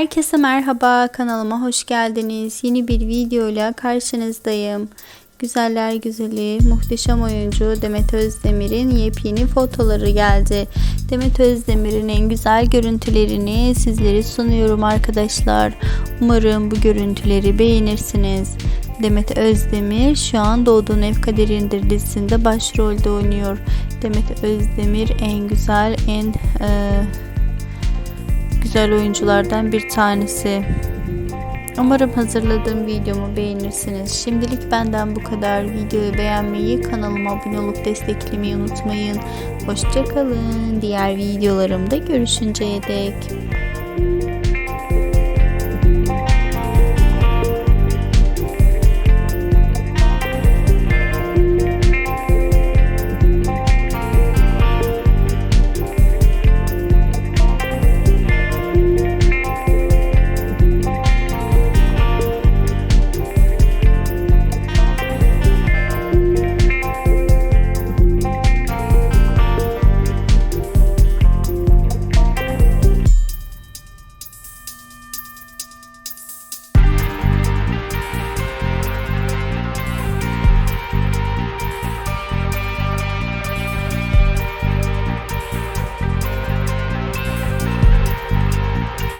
Herkese merhaba kanalıma hoş geldiniz. Yeni bir videoyla karşınızdayım. Güzeller güzeli, muhteşem oyuncu Demet Özdemir'in yepyeni fotoları geldi. Demet Özdemir'in en güzel görüntülerini sizlere sunuyorum arkadaşlar. Umarım bu görüntüleri beğenirsiniz. Demet Özdemir şu an Doğduğun Ev Kaderindir dizisinde başrolde oynuyor. Demet Özdemir en güzel, en e, güzel oyunculardan bir tanesi. Umarım hazırladığım videomu beğenirsiniz. Şimdilik benden bu kadar. Videoyu beğenmeyi, kanalıma abone olup desteklemeyi unutmayın. Hoşçakalın. Diğer videolarımda görüşünceye dek.